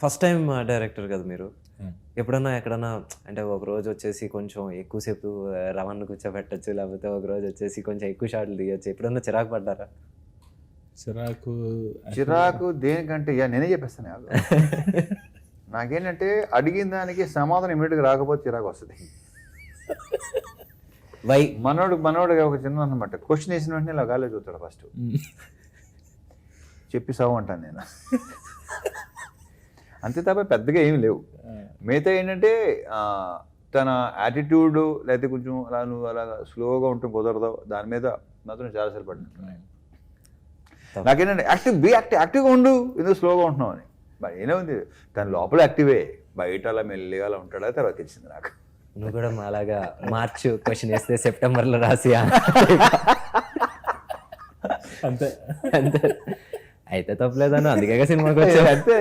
First time director కదా మీరు. ఎప్పుడన్నా ఎక్కడన్నా అంటే ఒక రోజు వచ్చేసి కొంచెం ఎక్కువసేపు రవణ్ కూర్చోబెట్టచ్చు లేకపోతే ఒక రోజు వచ్చేసి కొంచెం ఎక్కువ షాట్లు తీయచ్చు ఎప్పుడన్నా చిరాకు పడ్డారా? చిరాకు చిరాకు దేనికంటే యా నేనే చెప్పేస్తాను ఆగు. నాకేంటంటే అడిగిన దానికి సమాధానం ఇమీడియట్గా రాకపోతే చిరాకు వస్తుంది. వై మనోడు మనోడు ఒక చిన్న అనమాట క్వశ్చన్ వేసిన వెంటనే ఇలా గాల్లో చూస్తాడు ఫస్ట్. చెప్పి సావు అంటాను నేను. అంతే తప్ప పెద్దగా ఏమి లేవు. మిగతా ఏంటంటే ఆ, తన యాటిట్యూడ్ లేకపోతే కొంచెం అలా నువ్వు అలా స్లోగా ఉంటే కుదరదు. దాని మీద మాత్రం చాలాసార్లు పడినట్టు నాకేంటంటే యాక్టివ్ బీ యాక్టివ్ యాక్టివ్గా ఉండు ఎందుకు స్లోగా ఉంటున్నావు అని. మరి ఏనే ఉంది. తన లోపల యాక్టివే బయట అలా మెల్లిగా అలా ఉంటాడా? తర్వాత తెలిసింది నాకు. నువ్వు కూడా అలాగా మార్చ్ క్వశ్చన్ వేస్తే సెప్టెంబర్లో రాసి అంతే. అంతే. అయితే తప్పలేదన్న అందుకే సినిమాకి వచ్చా అంతే.